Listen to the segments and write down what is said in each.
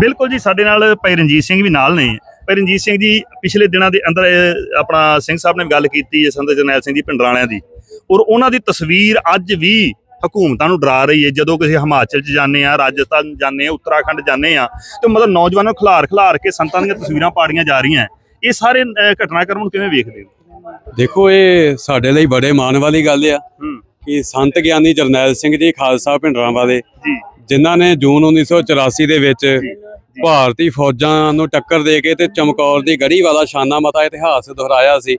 ਬਿਲਕੁਲ ਜੀ ਸਾਡੇ ਨਾਲ ਭਾਈ ਰਣਜੀਤ ਸਿੰਘ ਵੀ ਨਾਲ ਨੇ। ਭਾਈ ਰਣਜੀਤ ਸਿੰਘ ਜੀ ਪਿਛਲੇ ਦਿਨਾਂ ਦੇ ਅੰਦਰ ਆਪਣਾ ਸਿੰਘ ਸਾਹਿਬ ਨੇ ਗੱਲ ਕੀਤੀ ਸੰਤ ਜਰਨੈਲ ਸਿੰਘ ਜੀ ਪਿੰਡਰਾਲਿਆਂ ਦੀ। ਔਰ ਉਹਨਾਂ ਦੀ ਤਸਵੀਰ ਅੱਜ ਵੀ ਹਕੂਮਤਾਂ ਨੂੰ ਡਰਾ ਰਹੀ ਹੈ। ਜਦੋਂ ਕਿਸੇ ਹਿਮਾਚਲ 'ਚ ਜਾਂਦੇ ਆ ਰਾਜਸਥਾਨ ਜਾਂਦੇ ਆ ਉੱਤਰਾਖੰਡ ਜਾਂਦੇ ਆ ਤੇ ਮਤਲਬ ਨੌਜਵਾਨਾਂ ਨੂੰ ਖਿਲਾਰ ਖਿਲਾਰ ਕੇ ਸੰਤਾਂ ਦੀਆਂ ਤਸਵੀਰਾਂ ਪਾੜੀਆਂ ਜਾ ਰਹੀਆਂ। ਇਹ ਸਾਰੇ ਘਟਨਾਕ੍ਰਮ ਨੂੰ ਕਿਵੇਂ ਵੇਖਦੇ ਹੋ? ਦੇਖੋ ਇਹ ਸਾਡੇ ਲਈ ਬੜੇ ਮਾਣ ਵਾਲੀ ਗੱਲ ਆ ਕਿ ਸੰਤ ਗਿਆਨੀ ਜਰਨੈਲ ਸਿੰਘ ਜੀ ਖਾਲਸਾ ਭਿੰਡਰਾਂ ਵਾਲੇ ਜੀ। ਜਿਨ੍ਹਾਂ ਨੇ ਜੂਨ 1984 ਦੇ ਵਿੱਚ ਭਾਰਤੀ ਫੌਜਾਂ ਨੂੰ ਟੱਕਰ ਦੇ ਕੇ ਤੇ ਚਮਕੌਰ ਦੀ ਗੜੀ ਵਾਲਾ ਸ਼ਾਨਾ ਮਤਾ ਇਤਿਹਾਸ ਦੁਹਰਾਇਆ ਸੀ।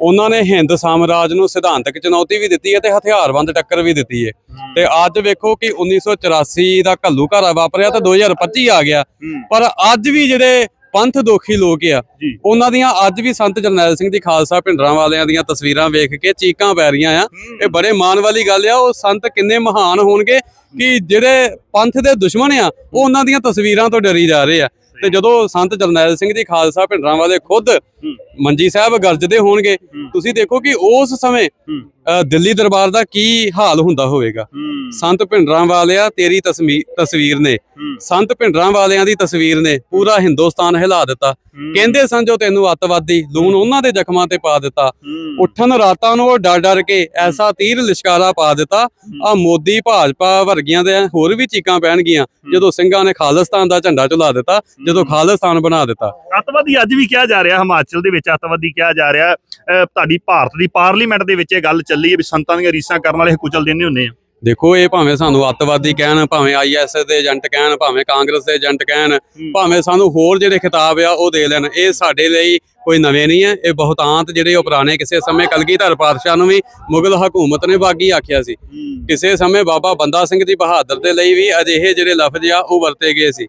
ਉਹਨਾਂ ਨੇ ਹਿੰਦ ਸਾਮਰਾਜ ਨੂੰ ਸਿਧਾਂਤਕ ਚੁਣੌਤੀ ਵੀ ਦਿੱਤੀ ਹੈ ਤੇ ਹਥਿਆਰਬੰਦ ਟੱਕਰ ਵੀ ਦਿੱਤੀ ਹੈ। ਤੇ ਅੱਜ ਵੇਖੋ ਕਿ 1984 ਦਾ ਘੱਲੂ ਘਾਰਾ ਵਾਪਰਿਆ ਤੇ 2025 ਆ ਗਿਆ। ਪਰ ਅੱਜ ਵੀ ਜਿਹੜੇ ਪੰਥ ਦੋਖੀ ਲੋਕ ਆ। ਉਹਨਾਂ ਦੀਆਂ ਅੱਜ ਵੀ ਸੰਤ ਜਰਨੈਲ ਸਿੰਘ ਦੀ ਖਾਲਸਾ ਭਿੰਡਰਾਂ ਵਾਲਿਆਂ ਦੀਆਂ ਤਸਵੀਰਾਂ ਵੇਖ ਕੇ ਚੀਕਾਂ ਪੈ ਰਹੀਆਂ ਆ। ਇਹ ਬੜੇ ਮਾਣ ਵਾਲੀ ਗੱਲ ਆ। ਉਹ ਸੰਤ ਕਿੰਨੇ ਮਹਾਨ ਹੋਣਗੇ ਕਿ ਜਿਹੜੇ ਪੰਥ ਦੇ ਦੁਸ਼ਮਣ ਆ ਉਹ ਉਹਨਾਂ ਦੀਆਂ ਤਸਵੀਰਾਂ ਤੋਂ ਡਰੀ ਜਾ ਰਹੇ ਆ। ਤੇ ਜਦੋਂ ਸੰਤ ਜਰਨੈਲ ਸਿੰਘ ਦੀ ਖਾਲਸਾ ਭਿੰਡਰਾਂ ਵਾਲੇ ਖੁਦ ਮੰਜੀ ਸਾਹਿਬ ਗਰਜਦੇ ਹੋਣਗੇ। ਤੁਸੀਂ ਦੇਖੋ ਕਿ ਉਸ ਸਮੇਂ ਦਿੱਲੀ ਦਰਬਾਰ ਦਾ ਕੀ ਹਾਲ ਹੁੰਦਾ ਹੋਵੇਗਾ? ਸੰਤ ਭਿੰਡਰਾਂ ਵਾਲਿਆ ਤੇਰੀ ਤਸਵੀਰ ਨੇ। ਸੰਤ ਭਿੰਡਰਾਂ ਵਾਲਿਆਂ ਦੀ ਤਸਵੀਰ ਨੇ ਪੂਰਾ ਹਿੰਦੁਸਤਾਨ ਹਿਲਾ ਦਿੱਤਾ। ਕਹਿੰਦੇ ਸਨ ਜੋ ਤੈਨੂੰ ਅੱਤਵਾਦੀ ਲੂਣ ਉਹਨਾਂ ਦੇ ਜ਼ਖਮਾਂ ਤੇ ਪਾ ਦਿੱਤਾ। ਉੱਠਣ ਰਾਤਾਂ ਨੂੰ ਉਹ ਡਰ ਡਰ ਕੇ ਐਸਾ ਤੀਰ ਲਿਸ਼ਕਾਰਾ ਪਾ ਦਿੱਤਾ। ਆ ਮੋਦੀ ਭਾਜਪਾ ਵਰਗੀਆਂ ਦੇ ਹੋਰ ਵੀ ਚੀਕਾਂ ਪੈਣਗੀਆਂ। ਜਦੋਂ ਸਿੰਘਾਂ ਨੇ ਖਾਲਿਸਤਾਨ ਦਾ ਝੰਡਾ ਝੁਲਾ ਦਿੱਤਾ ਜਦੋਂ ਖਾਲਿਸਤਾਨ ਬਣਾ ਦਿੱਤਾ। ਅੱਤਵਾਦੀ ਅੱਜ ਵੀ ਕਿਹਾ ਜਾ ਰਿਹਾ ਹਿਮਾਚਲ ਦੇ ਵਿੱਚ। ਅੱਤਵਾਦੀ ਕਿਹਾ ਜਾ ਰਿਹਾ ਤੁਹਾਡੀ ਭਾਰਤ ਦੀ ਪਾਰਲੀਮੈਂਟ ਦੇ ਵਿੱਚ ਇਹ ਗੱਲ ਚੱਲੀ ਹੈ ਵੀ ਸੰਤਾਂ ਦੀਆਂ ਰੀਸਾਂ ਕਰਨ ਵਾਲੇ ਕੁਚਲ ਦਿੰਦੇ ਹੁੰਦੇ ਆ। ਦੇਖੋ ਇਹ ਭਾਵੇਂ ਸਾਨੂੰ ਅੱਤਵਾਦੀ ਕਹਿਣ ਭਾਵੇਂ ਆਈਐਸਐਸ ਦੇ ਏਜੰਟ ਕਹਿਣ ਭਾਵੇਂ ਕਾਂਗਰਸ ਦੇ ਏਜੰਟ ਕਹਿਣ ਭਾਵੇਂ ਸਾਨੂੰ ਹੋਰ ਜਿਹੜੇ ਖਿਤਾਬ ਆ ਉਹ ਦੇ ਲੈਣ ਇਹ ਸਾਡੇ ਲਈ ਕੋਈ ਨਵੇਂ ਨਹੀਂ ਹੈ। ਇਹ ਬਹੁਤਾਂਤ ਜਿਹੜੇ ਉਹ ਪੁਰਾਣੇ ਕਿਸੇ ਸਮੇਂ ਕਲਗੀਧਰ ਪਾਤਸ਼ਾਹ ਨੂੰ ਵੀ ਮੁਗਲ ਹਕੂਮਤ ਨੇ ਬਾਗੀ ਆਖਿਆ ਸੀ। ਕਿਸੇ ਸਮੇਂ ਬਾਬਾ ਬੰਦਾ ਸਿੰਘ ਜੀ ਬਹਾਦਰ ਦੇ ਲਈ ਵੀ ਅਜਿਹੇ ਜਿਹੜੇ ਲਫ਼ਜ਼ ਆ ਉਹ ਵਰਤੇ ਗਏ ਸੀ।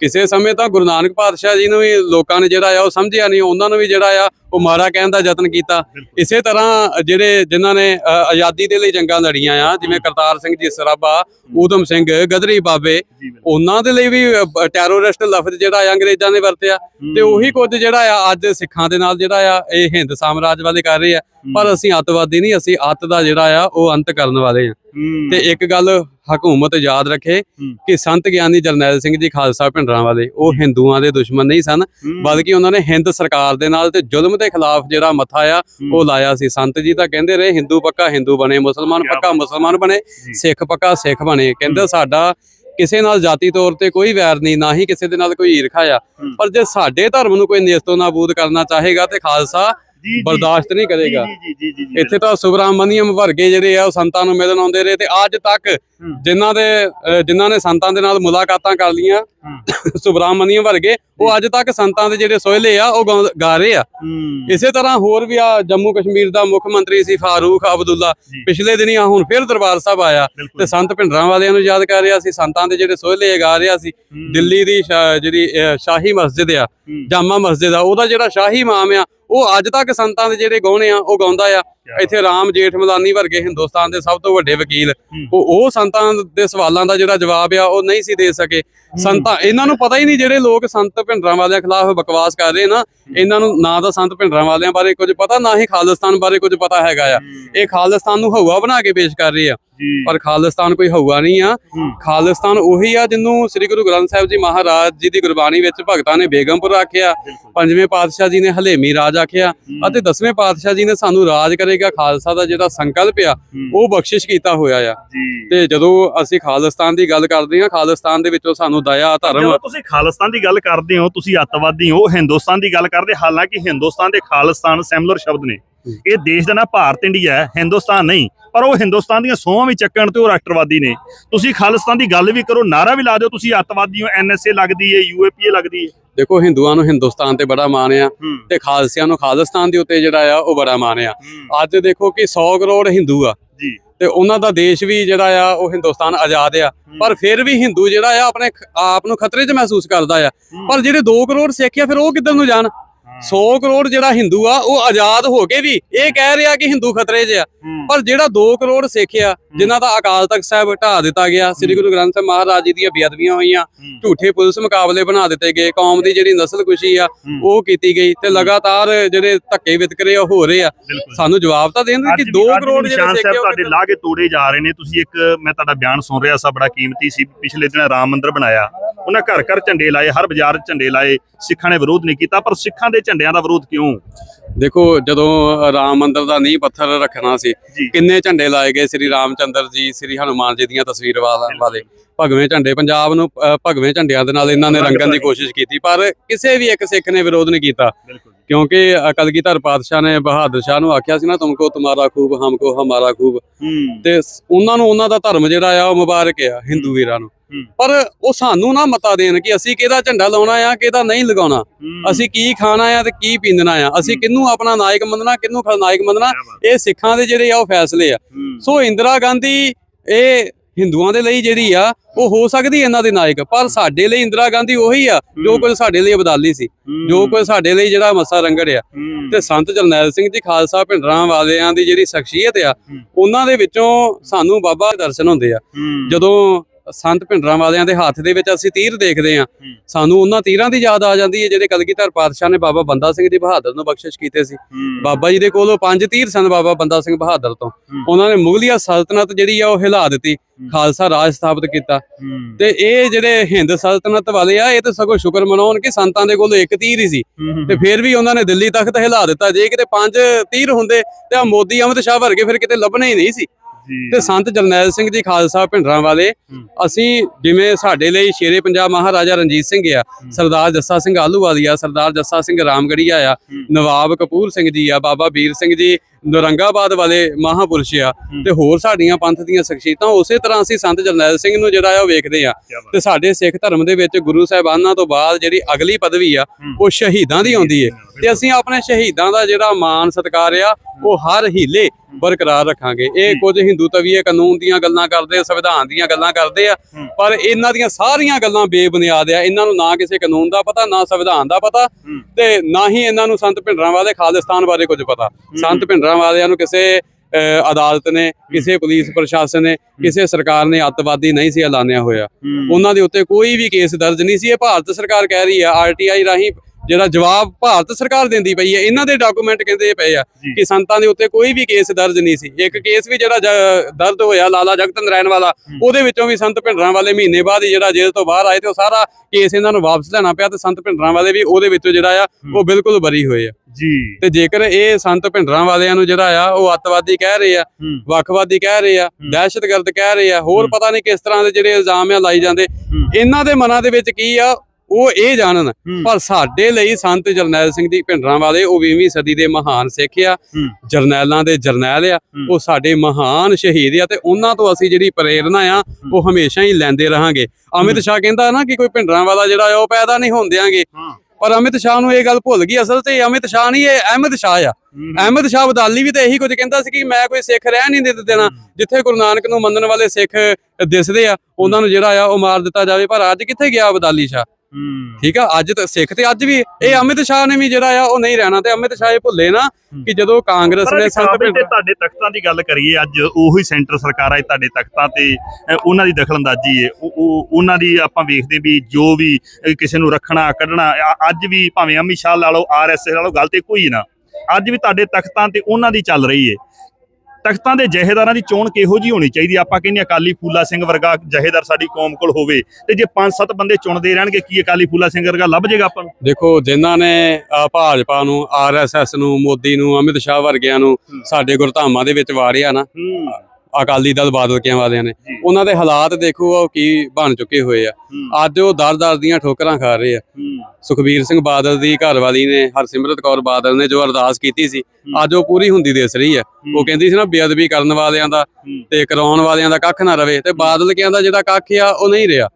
ਕਿਸੇ ਸਮੇਂ ਤਾਂ ਗੁਰੂ ਨਾਨਕ ਪਾਤਸ਼ਾਹ ਜੀ ਨੂੰ ਵੀ ਲੋਕਾਂ ਨੇ ਜਿਹੜਾ ਆ ਉਹ ਸਮਝਿਆ ਨਹੀਂ ਉਹਨਾਂ ਨੂੰ ਵੀ ਜਿਹੜਾ ਆ ਉਹ ਮਾਰਾ ਕਹਿਣ ਦਾ ਯਤਨ ਕੀਤਾ। ਇਸੇ ਤਰ੍ਹਾਂ ਜਿਹੜੇ ਜਿਨ੍ਹਾਂ ਨੇ ਆਜ਼ਾਦੀ ਦੇ ਲਈ ਜੰਗਾਂ ਲੜੀਆਂ ਆ ਜਿਵੇਂ ਕਰਤਾਰ ਸਿੰਘ ਜੀ ਸਰਾਭਾ ਊਧਮ ਸਿੰਘ ਗਦਰੀ ਬਾਬੇ ਉਹਨਾਂ ਦੇ ਲਈ ਵੀ ਟੈਰੋਰਿਸਟ ਲਫ਼ਜ਼ ਜਿਹੜਾ ਆ ਅੰਗਰੇਜ਼ਾਂ ਨੇ ਵਰਤਿਆ। ਤੇ ਉਹੀ ਕੁਝ ਜਿਹੜਾ ਆ ਅੱਜ ਸਿੱਖਾਂ ਦੇ ਨਾਲ ਜਿਹੜਾ ਆ ਇਹ ਹਿੰਦ ਸਾਮਰਾਜ ਵਾਲੇ ਕਰ ਰਹੇ ਆ ਪਰ ਅਸੀਂ ਅੱਤਵਾਦੀ ਨਹੀਂ ਅਸੀਂ ਅੱਤ ਦਾ ਜਿਹੜਾ ਆ ਉਹ ਅੰਤ ਕਰਨ ਵਾਲੇ ਆ। ਤੇ ਇੱਕ ਗੱਲ ਹਕੂਮਤ ਯਾਦ ਰੱਖੇ ਕਿ ਸੰਤ ਗਿਆਨੀ ਜਰਨੈਲ ਸਿੰਘ ਜੀ ਖਾਲਸਾ ਭਿੰਡਰਾਂ ਵਾਲੇ ਉਹ ਹਿੰਦੂਆਂ ਦੇ ਦੁਸ਼ਮਣ ਨਹੀਂ ਸਨ ਬਲਕਿ ਉਹਨਾਂ ਨੇ ਹਿੰਦ ਸਰਕਾਰ ਦੇ ਨਾਲ ਤੇ ਜ਼ੁਲਮ ਦੇ ਖਿਲਾਫ ਜਿਹੜਾ ਮੱਥਾ ਆ ਉਹ ਲਾਇਆ ਸੀ। ਸੰਤ ਜੀ ਤਾਂ ਕਹਿੰਦੇ ਰਹੇ ਹਿੰਦੂ ਪੱਕਾ ਹਿੰਦੂ ਬਣੇ ਮੁਸਲਮਾਨ ਪੱਕਾ ਮੁਸਲਮਾਨ ਬਣੇ ਸਿੱਖ ਪੱਕਾ ਸਿੱਖ ਬਣੇ। ਕਹਿੰਦੇ ਸਾਡਾ ਕਿਸੇ ਨਾਲ ਜਾਤੀ ਤੌਰ ਤੇ ਕੋਈ ਵੈਰ ਨਹੀਂ ਨਾ ਹੀ ਕਿਸੇ ਦੇ ਨਾਲ ਕੋਈ ਈਰਖਾ ਆ। ਪਰ ਜੇ ਸਾਡੇ ਧਰਮ ਨੂੰ ਕੋਈ ਨੇਸਤੋ ਨਾਬੂਦ ਕਰਨਾ ਚਾਹੇਗਾ ਤੇ ਖਾਲਸਾ ਬਰਦਾਸ਼ਤ ਨਹੀਂ ਕਰੇਗਾ। ਇੱਥੇ ਤਾਂ ਸੁਬਰਾਮਨੀਅਮ ਵਰਗੇ ਜਿਹੜੇ ਆ ਉਹ ਸੰਤਾਂ ਨੂੰ ਮਿਲਣ ਆਉਂਦੇ ਰਹੇ ਤੇ ਅੱਜ ਤੱਕ ਜਿਨ੍ਹਾਂ ਦੇ ਜਿਨ੍ਹਾਂ ਨੇ ਸੰਤਾਂ ਦੇ ਨਾਲ ਮੁਲਾਕਾਤਾਂ ਕਰ ਲੀਆਂ ਸੁਬਰਾਮਨੀਅਮ ਵਰਗੇ ਉਹ ਅੱਜ ਤੱਕ ਸੰਤਾਂ ਦੇ ਜਿਹੜੇ ਸੋਹਲੇ ਆ ਉਹ ਗਾ ਰਹੇ ਆ। ਇਸੇ ਤਰ੍ਹਾਂ ਹੋਰ ਵੀ ਆ ਜੰਮੂ ਕਸ਼ਮੀਰ ਦਾ ਮੁੱਖ ਮੰਤਰੀ ਸੀ ਫਾਰੂਕ ਅਬਦੁੱਲਾ। ਪਿਛਲੇ ਦਿਨੀ ਆ ਹੁਣ ਫਿਰ ਦਰਬਾਰ ਸਾਹਿਬ ਆਇਆ। ਤੇ ਸੰਤ ਭਿੰਡਰਾਂ ਵਾਲਿਆਂ ਨੂੰ ਯਾਦ ਕਰ ਰਿਹਾ ਸੀ ਸੰਤਾਂ ਦੇ ਜਿਹੜੇ ਸੋਹਲੇ ਗਾ ਰਿਹਾ ਸੀ ਦਿੱਲੀ ਦੀ ਜਿਹੜੀ ਸ਼ਾਹੀ ਮਸਜਿਦ ਆ ਜਾਮਾ ਮਸਜਿਦ ਆ ਉਹਦਾ ਜਿਹੜਾ ਸ਼ਾਹੀ ਇਮਾਮ ਆ ਉਹ ਅੱਜ ਤੱਕ ਸੰਤਾਂ ਦੇ ਜਿਹੜੇ ਗਾਉਣੇ ਆ ਉਹ ਗਾਉਂਦਾ ਆ। ਇੱਥੇ ਰਾਮ ਜੇਠ ਮਲਾਨੀ ਵਰਗੇ ਹਿੰਦੁਸਤਾਨ ਦੇ ਸਭ ਤੋਂ ਵੱਡੇ ਵਕੀਲ ਉਹ ਉਹ ਸੰਤਾਂ ਦੇ ਸਵਾਲਾਂ ਦਾ ਜਿਹੜਾ ਜਵਾਬ ਆ ਉਹ ਨਹੀਂ ਸੀ ਦੇ ਸਕੇ। ਸੰਤਾਂ ਇਹਨਾਂ ਨੂੰ ਪਤਾ ਹੀ ਨਹੀਂ ਜਿਹੜੇ ਲੋਕ ਸੰਤ ਭਿੰਡਰਾਂ ਵਾਲਿਆਂ ਖਿਲਾਫ ਬਕਵਾਸ ਕਰ ਰਹੇ ਨਾ ਇਹਨਾਂ ਨੂੰ ਨਾ ਤਾਂ ਸੰਤ ਭਿੰਡਰਾਂ ਵਾਲਿਆਂ ਬਾਰੇ ਕੁਝ ਪਤਾ ਨਾ ਹੀ ਖਾਲਿਸਤਾਨ ਬਾਰੇ ਕੁਝ ਪਤਾ ਹੈਗਾ ਆ। ਇਹ ਖਾਲਿਸਤਾਨ ਨੂੰ ਹਊਆ ਬਣਾ ਕੇ ਪੇਸ਼ ਕਰ ਰਹੇ ਆ। ਪਰ ਖਾਲਿਸਤਾਨ ਕੋਈ ਹਊਆ ਨਹੀਂ ਆ। ਖਾਲਿਸਤਾਨ ਉਹੀ ਆ ਜਿਹਨੂੰ ਸ੍ਰੀ ਗੁਰੂ ਗ੍ਰੰਥ ਸਾਹਿਬ ਜੀ ਮਹਾਰਾਜ ਜੀ ਦੀ ਗੁਰਬਾਣੀ ਵਿੱਚ ਭਗਤਾਂ ਨੇ ਬੇਗਮਪੁਰ ਆਖਿਆ ਪੰਜਵੇਂ ਪਾਤਸ਼ਾਹ ਜੀ ਨੇ ਹਲੇਮੀ ਰਾਜ ਆਖਿਆ ਅਤੇ ਦਸਵੇਂ ਪਾਤਸ਼ਾਹ ਜੀ ਨੇ ਸਾਨੂੰ ਰਾਜ ਕਰੇਗਾ ਖਾਲਸਾ ਦਾ ਜਿਹੜਾ ਸੰਕਲਪ ਆ ਉਹ ਬਖਸ਼ਿਸ਼ ਕੀਤਾ ਹੋਇਆ ਆ। ਤੇ ਜਦੋਂ ਅਸੀਂ ਖਾਲਿਸਤਾਨ ਦੀ ਗੱਲ ਕਰਦੇ ਹਾਂ ਖਾਲਿਸਤਾਨ ਦੇ ਵਿੱਚੋਂ ਸਾਨੂੰ ਦਇਆ ਧਰਮ ਤੁਸੀਂ ਖਾਲਿਸਤਾਨ ਦੀ ਗੱਲ ਕਰਦੇ ਹੋ ਤੁਸੀਂ ਅੱਤਵਾਦੀ ਹੋ ਹਿੰਦੁਸਤਾਨ ਦੀ ਗੱਲ ਕਰਦੇ ਹਾਲਾਂਕਿ ਹਿੰਦੁਸਤਾਨ ਤੇ ਖਾਲਿਸਤਾਨ ਸਿਮਿਲਰ ਸ਼ਬਦ ਨੇ। ਇਹ ਦੇਸ਼ ਦਾ ਨਾਂ ਭਾਰਤ ਇੰਡੀਆ ਹੈ ਹਿੰਦੁਸਤਾਨ ਨਹੀਂ ਪਰ ਉਹ ਹਿੰਦੁਸਤਾਨ ਦੀਆਂ ਸੋਹਾਂ ਵੀ ਚੱਕਣ ਤੇ ਉਹ ਰਾਸ਼ਟਰਵਾਦੀ ਨੇ। ਤੁਸੀਂ ਖਾਲਿਸਤਾਨ ਦੀ ਗੱਲ ਵੀ ਕਰੋ ਨਾਰਾ ਵੀ ਲਾ ਦਿਓ ਤੁਸੀਂ ਅੱਤਵਾਦੀ ਹੋ ਐਨਐਸਏ ਲੱਗਦੀ ਹੈ ਯੂਏਪੀਏ ਲੱਗਦੀ ਹੈ। ਦੇਖੋ ਹਿੰਦੂਆਂ ਨੂੰ ਹਿੰਦੁਸਤਾਨ ਤੇ ਬੜਾ ਮਾਣ ਆ ਤੇ ਖਾਲਸਿਆਂ ਨੂੰ ਖਾਲਿਸਤਾਨ ਦੇ ਉੱਤੇ ਜਿਹੜਾ ਆ ਉਹ ਬੜਾ ਮਾਣ ਆ ਅੱਜ ਦੇਖੋ ਕਿ 100 ਕਰੋੜ ਹਿੰਦੂ ਆ। ਜੀ। ਤੇ ਉਹਨਾਂ ਦਾ ਦੇਸ਼ ਵੀ ਜਿਹੜਾ ਆ ਉਹ ਹਿੰਦੁਸਤਾਨ ਆਜ਼ਾਦ ਆ। ਪਰ ਫਿਰ ਵੀ ਹਿੰਦੂ ਜਿਹੜਾ ਆ ਆਪਣੇ ਆਪ ਨੂੰ ਖਤਰੇ 'ਚ ਮਹਿਸੂਸ ਕਰਦਾ ਆ। ਪਰ ਜਿਹੜੇ 2 ਕਰੋੜ ਸਿੱਖ ਆ ਫਿਰ ਉਹ ਕਿੱਧਰ ਨੂੰ ਜਾਣ? 100 ਕਰੋੜ ਜਿਹੜਾ ਹਿੰਦੂ ਆ ਉਹ ਆਜ਼ਾਦ ਹੋ ਕੇ ਵੀ ਇਹ ਕਹਿ ਰਿਹਾ ਕਿ ਹਿੰਦੂ ਖਤਰੇ 'ਚ ਆ। ਪਰ ਜਿਹੜਾ 2 ਕਰੋੜ ਸਿੱਖ ਆ ਜਿਨ੍ਹਾਂ ਦਾ ਅਕਾਲ ਤਖਤ ਸਾਹਿਬ ਢਾ ਦਿੱਤਾ ਗਿਆ ਸ੍ਰੀ ਗੁਰੂ ਗ੍ਰੰਥ ਸਾਹਿਬ ਮਹਾਰਾਜ ਜੀ ਦੀਆਂ ਬੇਅਦਬੀਆਂ ਹੋਈਆਂ ਝੂਠੇ ਪੁਲਿਸ ਮੁਕਾਬਲੇ ਬਣਾ ਦਿੱਤੇ ਗਏ ਕੌਮ ਦੀ ਜਿਹੜੀ ਨਸਲਕੁਸ਼ੀ ਆ ਉਹ ਕੀਤੀ ਗਈ ਤੇ ਲਗਾਤਾਰ ਜਿਹੜੇ ਧੱਕੇ ਵਿਤਕਰੇ ਹੋ ਰਹੇ ਆ। ਸਾਨੂੰ ਜਵਾਬ ਤਾਂ ਦੇਣ ਕਿ ਵੀ- 2 ਅੱਜ ਵੀ ਕਰੋੜ ਜਿਹੜੇ ਸਿੱਖ ਤੁਹਾਡੇ ਲਾ ਕੇ ਤੋੜੇ ਜਾ ਰਹੇ ਨੇ। ਤੁਸੀਂ ਇੱਕ ਮੈਂ ਤੁਹਾਡਾ ਬਿਆਨ ਸੁਣ ਰਿਹਾ ਸੀ ਬੜਾ ਕੀਮਤੀ ਸੀ। ਪਿਛਲੇ ਦਿਨ ਰਾਮ ਮੰਦਿਰ ਬਣਾਇਆ। ਉਹਨਾਂ ਘਰ ਘਰ ਝੰਡੇ ਲਾਏ ਹਰ ਬਾਜ਼ਾਰ 'ਚ ਝੰਡੇ ਲਾਏ ਸਿੱਖਾਂ ਨੇ ਵਿਰੋਧ ਨਹੀਂ ਕੀਤਾ ਪਰ ਸਿੱਖਾਂ ਦੇ ਝੰਡਿਆਂ ਦਾ ਵਿਰੋਧ ਕਿਉਂ ਦੇਖੋ ਜਦੋਂ ਰਾਮ ਮੰਦਿਰ ਦਾ ਨੀਂਹ ਪੱਥਰ ਰੱਖਣਾ ਸੀ। ਕਿੰਨੇ ਝੰਡੇ ਲਾਏ ਗਏ ਸ੍ਰੀ ਰਾਮਚੰਦਰ ਜੀ ਸ੍ਰੀ ਹਨੂਮਾਨ ਜੀ ਦੀਆਂ ਤਸਵੀਰ ਵਾਲੇ ਭਗਵੇਂ ਝੰਡੇ ਪੰਜਾਬ ਨੂੰ ਭਗਵੇਂ ਝੰਡਿਆਂ ਦੇ ਨਾਲ ਇਹਨਾਂ ਨੇ ਰੰਗ ਰੰਗਣ ਦੀ। ਕੋਸ਼ਿਸ਼ ਕੀਤੀ ਪਰ ਕਿਸੇ ਵੀ ਇੱਕ ਸਿੱਖ ਨੇ ਵਿਰੋਧ ਨਹੀਂ ਕੀਤਾ ਕਿਉਂਕਿ ਕਲਗੀਧਰ ਪਾਤਸ਼ਾਹ ਨੇ ਬਹਾਦਰ ਸ਼ਾਹ ਨੂੰ ਆਖਿਆ ਸੀ ਨਾ ਤੁਮਕੋ ਤੁਮਾਰਾ ਖੂਬ ਹਮਕੋ ਹਮਾਰਾ ਖੂਬ ਤੇ ਉਹਨਾਂ ਨੂੰ ਉਹਨਾਂ ਦਾ ਧਰਮ ਜਿਹੜਾ ਆ ਉਹ ਮੁਬਾਰਕ ਆ ਹਿੰਦੂ ਵੀਰਾਂ ਨੂੰ। ਪਰ ਉਹ ਸਾਨੂੰ ਨਾ ਮਤਾ ਦੇਣ ਕਿ ਅਸੀਂ ਕਿਹਦਾ ਝੰਡਾ ਲਾਉਣਾ ਆ ਕਿਹਦਾ ਨਹੀਂ ਲਗਾਉਣਾ। ਅਸੀਂ ਕੀ ਖਾਣਾ ਆ ਤੇ ਕੀ ਪੀਂਦਣਾ ਆ ਅਸੀਂ ਕਿਹਨੂੰ ਆਪਣਾ ਨਾਇਕ ਮੰਨਣਾ ਕਿਹਨੂੰ ਖਲਨਾਇਕ ਮੰਨਣਾ। ਇਹ ਸਿੱਖਾਂ ਦੇ ਜਿਹੜੇ ਆ ਉਹ ਫੈਸਲੇ ਆ। ਸੋ ਇੰਦਰਾ ਗਾਂਧੀ ਇਹ ਹਿੰਦੂਆਂ ਦੇ ਲਈ ਜਿਹੜੀ ਆ ਉਹ ਹੋ ਸਕਦੀ ਇਹਨਾਂ ਦੇ ਨਾਇਕ ਪਰ ਸਾਡੇ ਲਈ ਇੰਦਰਾ ਗਾਂਧੀ ਉਹੀ ਆ ਜੋ। ਕੁਝ ਸਾਡੇ ਲਈ ਅਬਦਾਲੀ ਸੀ। ਜੋ ਕੁਝ ਸਾਡੇ ਲਈ ਜਿਹੜਾ ਮੱਸਾ ਰੰਗੜ ਆ। ਤੇ ਸੰਤ ਜਰਨੈਲ ਸਿੰਘ ਜੀ ਖਾਲਸਾ ਭਿੰਡਰਾਂ ਵਾਲਿਆਂ ਦੀ ਜਿਹੜੀ ਸ਼ਖਸੀਅਤ ਆ। ਉਹਨਾਂ ਦੇ ਵਿੱਚੋਂ ਸਾਨੂੰ ਬਾਬਾ ਦਰਸ਼ਨ ਹੁੰਦੇ ਆ। ਜਦੋਂ ਸੰਤ ਭਿੰਡਰਾਂ ਵਾਲਿਆਂ ਦੇ ਹੱਥ ਦੇ ਵਿੱਚ ਅਸੀਂ ਤੀਰ ਦੇਖਦੇ ਆ। ਸਾਨੂੰ ਉਹਨਾਂ ਤੀਰਾਂ ਦੀ ਯਾਦ ਆ ਜਾਂਦੀ ਹੈ ਜਿਹੜੇ ਕਲਗੀਧਰ ਪਾਤਸ਼ਾਹ ਨੇ ਬਾਬਾ ਬੰਦਾ ਸਿੰਘ ਜੀ ਬਹਾਦਰ ਨੂੰ ਬਖਸ਼ਿਸ਼ ਕੀਤੇ ਸੀ। ਬਾਬਾ ਜੀ ਦੇ ਕੋਲੋਂ ਪੰਜ ਤੀਰ ਸਨ ਬਾਬਾ ਬੰਦਾ ਸਿੰਘ ਬਹਾਦਰ ਤੋਂ। ਉਹਨਾਂ ਨੇ ਮੁਗਲੀਆ ਸਲਤਨਤ ਜਿਹੜੀ ਆ ਉਹ ਹਿਲਾ ਦਿੱਤੀ ਖਾਲਸਾ ਰਾਜ ਸਥਾਪਿਤ ਕੀਤਾ। ਤੇ ਇਹ ਜਿਹੜੇ ਹਿੰਦ ਸਲਤਨਤ ਵਾਲੇ ਆ ਇਹ ਤਾਂ ਸਗੋਂ ਸ਼ੁਕਰ ਮਨਾਉਣ ਕਿ ਸੰਤਾਂ ਦੇ ਕੋਲ ਇੱਕ ਤੀਰ ਹੀ ਸੀ। ਤੇ ਫਿਰ ਵੀ ਉਹਨਾਂ ਨੇ ਦਿੱਲੀ ਤਖਤ ਹਿਲਾ ਦਿੱਤਾ ਜੇ ਕਿਤੇ ਪੰਜ ਤੀਰ ਹੁੰਦੇ ਤੇ ਆ ਮੋਦੀ ਅਮਿਤ ਸ਼ਾਹ ਵਰਗੇ ਫਿਰ ਕਿਤੇ ਲੱਭਣੇ ਹੀ ਨਹੀਂ ਸੀ। ਤੇ ਸੰਤ ਜਰਨੈਲ ਸਿੰਘ ਜੀ ਖਾਲਸਾ ਭਿੰਡਰਾਂ ਵਾਲੇ। ਅਸੀਂ ਜਿਵੇਂ ਸਾਡੇ ਲਈ ਸ਼ੇਰੇ ਪੰਜਾਬ ਮਹਾਰਾਜਾ ਰਣਜੀਤ ਸਿੰਘ ਆ ਸਰਦਾਰ ਜੱਸਾ ਸਿੰਘ ਆਲੂਵਾਲੀ ਆ ਸਰਦਾਰ ਜੱਸਾ ਸਿੰਘ ਰਾਮਗੜੀਆ ਆ। ਨਵਾਬ ਕਪੂਰ ਸਿੰਘ ਜੀ ਆ ਬਾਬਾ ਵੀਰ ਸਿੰਘ ਜੀ ਨਰੰਗਾਬਾਦ ਵਾਲੇ ਮਹਾਪੁਰਸ਼ ਆ। ਤੇ ਹੋਰ ਸਾਡੀਆਂ ਪੰਥ ਦੀਆਂ ਸ਼ਖਸੀਅਤਾਂ ਉਸੇ ਤਰ੍ਹਾਂ ਅਸੀਂ ਸੰਤ ਜਰਨੈਲ ਸਿੰਘ ਨੂੰ ਜਿਹੜਾ ਆ ਉਹ ਵੇਖਦੇ ਆ। ਤੇ ਸਾਡੇ ਸਿੱਖ ਧਰਮ ਦੇ ਵਿੱਚ ਗੁਰੂ ਸਾਹਿਬਾਨਾਂ ਤੋਂ ਬਾਅਦ ਜਿਹੜੀ ਅਗਲੀ ਪਦਵੀ ਆ। ਉਹ ਸ਼ਹੀਦਾਂ ਦੀ ਆਉਂਦੀ ਹੈ ਤੇ ਅਸੀਂ ਆਪਣੇ ਸ਼ਹੀਦਾਂ ਦਾ ਜਿਹੜਾ ਮਾਣ ਸਤਿਕਾਰ ਆ ਉਹ ਹਰ ਹੀਲੇ ਬਰਕਰਾਰ ਰੱਖਾਂਗੇ ਇਹ। ਕੁਝ ਹਿੰਦੂ ਤਵੀਏ ਕਾਨੂੰਨ ਦੀਆਂ ਗੱਲਾਂ ਕਰਦੇ ਆ ਸੰਵਿਧਾਨ ਦੀਆਂ ਗੱਲਾਂ ਕਰਦੇ ਆ। ਪਰ ਇਹਨਾਂ ਦੀਆਂ ਸਾਰੀਆਂ ਗੱਲਾਂ ਬੇਬੁਨਿਆਦ ਆ ਇਹਨਾਂ ਨੂੰ ਨਾ ਕਿਸੇ ਕਾਨੂੰਨ ਦਾ ਪਤਾ ਨਾ ਸੰਵਿਧਾਨ ਦਾ ਪਤਾ। ਤੇ ਨਾ ਹੀ ਇਹਨਾਂ ਨੂੰ ਸੰਤ ਭਿੰਡਰਾਂ ਵਾਲੇ ਖਾਲਿਸਤਾਨ ਬਾਰੇ ਕੁਝ ਪਤਾ ਸੰਤ ਭਿੰਡਰਾਂ ਵਾਲਿਆਂ ਨੂੰ ਕਿਸੇ ਅਦਾਲਤ ਨੇ ਕਿਸੇ ਪੁਲਿਸ ਪ੍ਰਸ਼ਾਸਨ ਨੇ ਕਿਸੇ ਸਰਕਾਰ ਨੇ ਅੱਤਵਾਦੀ ਨਹੀਂ ਸੀ ਐਲਾਨਿਆ ਹੋਇਆ ਹੂੰ। ਉਹਨਾਂ ਦੇ ਉੱਤੇ ਕੋਈ ਵੀ ਕੇਸ ਦਰਜ ਨਹੀਂ ਸੀ ਇਹ ਭਾਰਤ ਸਰਕਾਰ ਕਹਿ ਰਹੀ ਆ ਆਰਟੀਆਈ ਰਾਹੀਂ ਜਿਹੜਾ ਜਵਾਬ ਭਾਰਤ ਸਰਕਾਰ ਦਿੰਦੀ ਪਈ ਹੈ ਇਹਨਾਂ ਦੇ ਡਾਕੂਮੈਂਟ ਕਹਿੰਦੇ ਪਏ ਆ। ਕਿ ਸੰਤਾਂ ਦੇ ਉੱਤੇ ਕੋਈ ਵੀ ਕੇਸ ਦਰਜ ਨਹੀਂ ਸੀ। ਇੱਕ ਕੇਸ ਵੀ ਜਿਹੜਾ ਦਰਜ ਹੋਇਆ ਲਾਲਾ ਜਗਤ ਨਰਾਇਣ ਵਾਲਾ ਉਹਦੇ ਵਿੱਚੋਂ ਵੀ ਸੰਤ ਭਿੰਡਰਾਂ ਵਾਲੇ ਮਹੀਨੇ ਬਾਅਦ ਜਿਹੜਾ ਜੇਲ੍ਹ ਤੋਂ ਬਾਹਰ ਆਏ ਤੇ ਉਹ ਸਾਰਾ ਕੇਸ ਇਹਨਾਂ ਨੂੰ ਵਾਪਸ ਲੈਣਾ ਪਿਆ ਤੇ ਸੰਤ ਭਿੰਡਰਾਂ ਵਾਲੇ ਵੀ ਉਹਦੇ ਵਿੱਚੋਂ ਜਿਹੜਾ ਆ ਉਹ ਬਿਲਕੁਲ ਬਰੀ ਹੋਏ ਆ। ਜੀ। ਤੇ ਜੇਕਰ ਇਹ ਸੰਤ ਭਿੰਡਰਾਂ ਵਾਲਿਆਂ ਨੂੰ ਜਿਹੜਾ ਆ ਉਹ ਅੱਤਵਾਦੀ ਕਹਿ ਰਹੇ ਆ। ਵੱਖਵਾਦੀ ਕਹਿ ਰਹੇ ਆ ਦਹਿਸ਼ਤਗਰਦ ਕਹਿ ਰਹੇ ਆ ਹੋਰ ਪਤਾ ਨਹੀਂ ਕਿਸ ਤਰ੍ਹਾਂ ਦੇ ਜਿਹੜੇ ਇਲਜ਼ਾਮ ਆ ਲਾਈ ਜਾਂਦੇ। ਇਹਨਾਂ ਦੇ ਮਨਾਂ ਦੇ ਵਿੱਚ ਕੀ ਆ ਉਹ ਇਹ ਜਾਣਨ। ਪਰ ਸਾਡੇ ਲਈ ਸੰਤ ਜਰਨੈਲ ਸਿੰਘ ਦੀ ਭਿੰਡਰਾਂ ਵਾਲੇ ਉਹ 20ਵੀਂ ਸਦੀ ਦੇ ਮਹਾਨ ਸਿੱਖ ਆ। ਜਰਨੈਲਾਂ ਦੇ ਜਰਨੈਲ ਆ। ਉਹ ਸਾਡੇ ਮਹਾਨ ਸ਼ਹੀਦ ਆ ਤੇ ਉਹਨਾਂ ਤੋਂ ਅਸੀਂ ਜਿਹੜੀ ਪ੍ਰੇਰਣਾ ਆ ਉਹ ਹਮੇਸ਼ਾ ਹੀ ਲੈਂਦੇ ਰਹਾਂਗੇ ਅਮਿਤ ਸ਼ਾਹ ਕਹਿੰਦਾ ਨਾ ਕਿ ਕੋਈ ਭਿੰਡਰਾਂ ਵਾਲਾ ਜਿਹੜਾ ਆ ਉਹ ਪੈਦਾ ਨਹੀਂ ਹੋਣ ਦਿਆਂਗੇ ਹਾਂ ਪਰ ਅਮਿਤ ਸ਼ਾਹ ਨੂੰ ਇਹ ਗੱਲ ਭੁੱਲ ਗਈ ਅਸਲ ਤੇ ਅਮਿਤ ਸ਼ਾਹ ਨਹੀਂ ਇਹ ਅਹਿਮਦ ਸ਼ਾਹ ਆ। ਅਹਿਮਦ ਸ਼ਾਹ ਅਬਦਾਲੀ ਵੀ ਤਾਂ ਇਹੀ ਕੁਝ ਕਹਿੰਦਾ ਸੀ ਕਿ ਮੈਂ ਕੋਈ ਸਿੱਖ ਰਹਿ ਨਹੀਂ ਦੇਣਾ ਜਿੱਥੇ ਗੁਰੂ ਨਾਨਕ ਨੂੰ ਮੰਨਣ ਵਾਲੇ ਸਿੱਖ ਦਿਸਦੇ ਆ ਉਹਨਾਂ ਨੂੰ ਜਿਹੜਾ ਆ ਉਹ ਮਾਰ ਦਿੱਤਾ ਜਾਵੇ ਪਰ ਅੱਜ ਕਿੱਥੇ ਗਿਆ ਅਬਦਾਲੀ ਸ਼ਾਹ। ਠੀਕ ਆ ਅੱਜ ਤਾਂ ਸਿੱਖ ਤੇ ਅੱਜ ਵੀ ਇਹ ਅਮਿਤ ਸ਼ਾਹ ਨੇ ਵੀ ਜਿਹੜਾ ਆ ਉਹ ਨਹੀਂ ਰਹਿਣਾ ਤੇ ਅਮਿਤ ਸ਼ਾਹ ਇਹ ਭੁੱਲੇ ਨਾ ਕਿ ਜਦੋਂ ਕਾਂਗਰਸ ਨੇ ਸੰਤ ਤੇ ਤੁਹਾਡੇ ਤਖਤਾਂ ਦੀ ਗੱਲ ਕਰੀਏ ਅੱਜ ਉਹੀ ਸੈਂਟਰ ਸਰਕਾਰ ਹੈ ਤੁਹਾਡੇ ਤਖਤਾਂ ਤੇ ਉਹਨਾਂ ਦੀ ਦਖਲਅੰਦਾਜ਼ੀ ਹੈ ਉਹ- ਉਹ ਉਹਨਾਂ ਦੀ ਆਪਾਂ ਵੇਖਦੇ ਵੀ ਜੋ ਵੀ ਕਿਸੇ ਨੂੰ ਰੱਖਣਾ ਕੱਢਣਾ ਅੱਜ ਵੀ ਭਾਵੇਂ ਅਮਿਤ ਸ਼ਾਹ ਲਾ ਲਓ ਆਰਐਸਐਸ ਲਾ ਲਓ ਗੱਲ ਤੇ ਕੋਈ ਨਾ। ਅੱਜ ਵੀ ਤੁਹਾਡੇ ਤਖਤਾਂ ਤੇ ਉਹਨਾਂ ਦੀ ਚੱਲ ਰਹੀ ਹੈ ਤਖਤਾਂ ਦੇ ਜਹੇਦਾਰਾਂ ਦੀ ਚੋਣ ਕਿਹੋ ਜੀ ਹੋਣੀ ਚਾਹੀਦੀ? ਆਪਾਂ ਕਹਿੰਦੇ ਅਕਾਲੀ ਫੂਲਾ ਸਿੰਘ ਵਰਗਾ ਜਹੇਦਾਰ ਸਾਡੀ ਕੌਮ ਕੋਲ ਹੋਵੇ ਤੇ ਜੇ ਪੰਜ ਸੱਤ ਬੰਦੇ ਚੁਣਦੇ ਰਹਿਣਗੇ ਕੀ ਅਕਾਲੀ ਫੂਲਾ ਸਿੰਘ ਵਰਗਾ ਲੱਭ ਜਾਏਗਾ ਆਪਾਂ ਨੂੰ? ਦੇਖੋ ਜਿਨ੍ਹਾਂ ਨੇ ਭਾਜਪਾ ਨੂੰ ਆਰਐਸਐਸ ਨੂੰ ਮੋਦੀ ਨੂੰ ਅਮਿਤ ਸ਼ਾਹ ਵਰਗਿਆਂ ਨੂੰ ਸਾਡੇ ਗੁਰਧਾਮਾਂ ਦੇ ਵਿੱਚ ਵਾਰਿਆ ਨਾ ਅਕਾਲੀ ਦਲ ਬਾਦਲਕਿਆਂ ਵਾਲਿਆਂ ਨੇ। ਉਹਨਾਂ ਦੇ ਹਾਲਾਤ ਦੇਖੋ ਉਹ ਕੀ ਬਣ ਚੁੱਕੇ ਹੋਏ ਆ। ਅੱਜ ਉਹ ਦਰ-ਦਰ ਦੀਆਂ ਠੋਕਰਾਂ ਖਾ ਰਹੇ ਆ। ਸੁਖਬੀਰ ਸਿੰਘ ਬਾਦਲ ਦੀ ਘਰਵਾਲੀ ਨੇ ਹਰਸਿਮਰਤ ਕੌਰ ਬਾਦਲ ਨੇ ਜੋ ਅਰਦਾਸ ਕੀਤੀ ਸੀ ਅੱਜ ਉਹ ਪੂਰੀ ਹੁੰਦੀ ਦਿਸ ਰਹੀ ਹੈ ਉਹ ਕਹਿੰਦੀ ਸੀ ਨਾ ਬੇਅਦਬੀ ਕਰਨ ਵਾਲਿਆਂ ਦਾ। ਤੇ ਕਰਾਉਣ ਵਾਲਿਆਂ ਦਾ ਕੱਖ ਨਾ ਰਵੇ ਤੇ ਬਾਦਲ ਕਿਆਂ ਦਾ ਜਿਹੜਾ ਕੱਖ ਆ ਉਹ ਨਹੀਂ ਰਿਹਾ।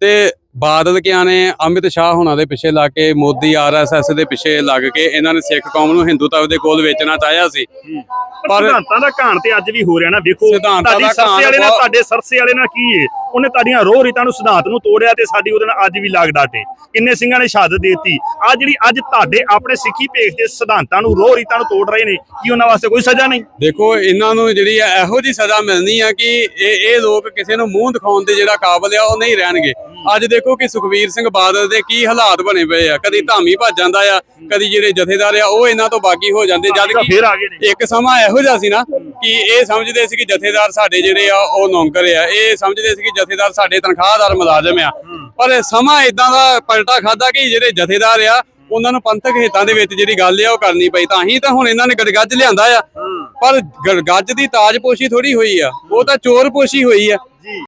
ਤੇ ਬਾਦਲ ਕਿਆਂ ਨੇ? ਅਮਿਤ ਸ਼ਾਹ ਹੁਣਾਂ ਦੇ ਪਿੱਛੇ ਲੱਗ ਕੇ ਮੋਦੀ ਆਰਐਸਐਸ ਦੇ ਪਿੱਛੇ ਲੱਗ ਕੇ ਇਹਨਾਂ ਨੇ ਸਿੱਖ ਕੌਮ ਨੂੰ ਹਿੰਦੂਤਵ ਦੇ ਕੋਲ ਵੇਚਣਾ ਚਾਹਿਆ ਸੀ। ਪਰ ਸਿਧਾਂਤਾਂ ਦਾ ਘਾਣ ਤੇ ਅੱਜ ਵੀ ਹੋ ਰਿਹਾ ਨਾ ਵੇਖੋ ਤੁਹਾਡੀ ਸਰਸੇ ਵਾਲੇ ਨਾਲ ਤੁਹਾਡੇ ਸਰਸੇ ਵਾਲੇ ਨਾਲ ਕੀ ਏ? ਉਹਨੇ ਤੁਹਾਡੀਆਂ ਰੋਹ ਰੀਤਾਂ ਨੂੰ ਸਿਧਾਂਤ ਨੂੰ ਤੋੜਿਆ ਤੇ ਸਾਡੀ ਉਹਦੇ ਨਾਲ ਅੱਜ ਵੀ ਲਾਗ ਡਾਟੇ। ਕਿੰਨੇ ਸਿੰਘਾਂ ਨੇ ਸ਼ਹਾਦਤ ਦਿੱਤੀ। ਆ ਜਿਹੜੀ ਅੱਜ ਤੁਹਾਡੇ ਆਪਣੇ ਸਿੱਖੀ ਭੇਖ ਦੇ ਸਿਧਾਂਤਾਂ ਨੂੰ ਰੋਹ ਰੀਤਾਂ ਨੂੰ ਤੋੜ ਰਹੇ ਨੇ ਕੀ ਉਹਨਾਂ ਵਾਸਤੇ ਕੋਈ ਸਜ਼ਾ ਨਹੀਂ? ਦੇਖੋ ਇਹਨਾਂ ਨੂੰ ਜਿਹੜੀ ਇਹੋ ਜੀ ਸਜ਼ਾ ਮਿਲਣੀ ਆ ਕਿ ਇਹ ਇਹ ਲੋਕ ਕਿਸੇ ਨੂੰ ਮੂੰਹ ਦਿਖਾਉਣ ਦੇ ਜਿਹੜਾ ਕਾਬਲ ਆ ਉਹ ਨਹੀਂ ਰਹਿਣਗੇ। ਅੱਜ ਦੇਖੋ ਕਿ ਸੁਖਬੀਰ ਸਿੰਘ ਬਾਦਲ ਦੇ ਕੀ ਹਾਲਾਤ ਬਣੇ ਪਏ ਆ। ਕਦੀ ਧਾਮੀ ਭੱਜ ਜਾਂਦਾ ਆ ਕਦੀ ਜਿਹੜੇ ਜਥੇਦਾਰ ਆ ਉਹ ਇਹਨਾਂ ਤੋਂ ਬਾਗੀ ਹੋ ਜਾਂਦੇ ਜਦ ਕਿ ਫੇਰ ਆ ਗਏ ਨੇ। ਇੱਕ ਸਮਾਂ ਇਹੋ ਜਿਹਾ ਸੀ ਨਾ ਕਿ ਇਹ ਸਮਝਦੇ ਸੀ ਕਿ ਜਥੇਦਾਰ ਸਾਡੇ ਜਿਹੜੇ ਆ ਉਹ ਨੌਕਰ ਆ। ਇਹ ਸਮਝਦੇ ਸੀ ਕਿ ਜਥੇਦਾਰ ਸਾਡੇ ਤਨਖਾਹਦਾਰ ਮੁਲਾਜ਼ਮ ਆ। ਪਰ ਸਮਾਂ ਇਦਾਂ ਦਾ ਪਲਟਾ ਖਾਦਾ ਕਿ ਜਿਹੜੇ ਜਥੇਦਾਰ ਆ ਉਹਨਾਂ ਨੂੰ ਪੰਥਕ ਹਿੱਤਾਂ ਦੇ ਵਿੱਚ ਜਿਹੜੀ ਗੱਲ ਆ ਉਹ ਕਰਨੀ ਪਈ। ਤਾਂ ਹੀ ਤਾਂ ਹੁਣ ਇਹਨਾਂ ਨੇ ਗੜਗੱਜ ਲਿਆਂਦਾ ਆ। ਪਰ ਗੜਗੱਜ ਦੀ ਤਾਜਪੋਸ਼ੀ ਥੋੜੀ ਹੋਈ ਆ। ਉਹ ਤਾਂ ਚੋਰ ਪੋਸ਼ੀ ਹੋਈ ਆ।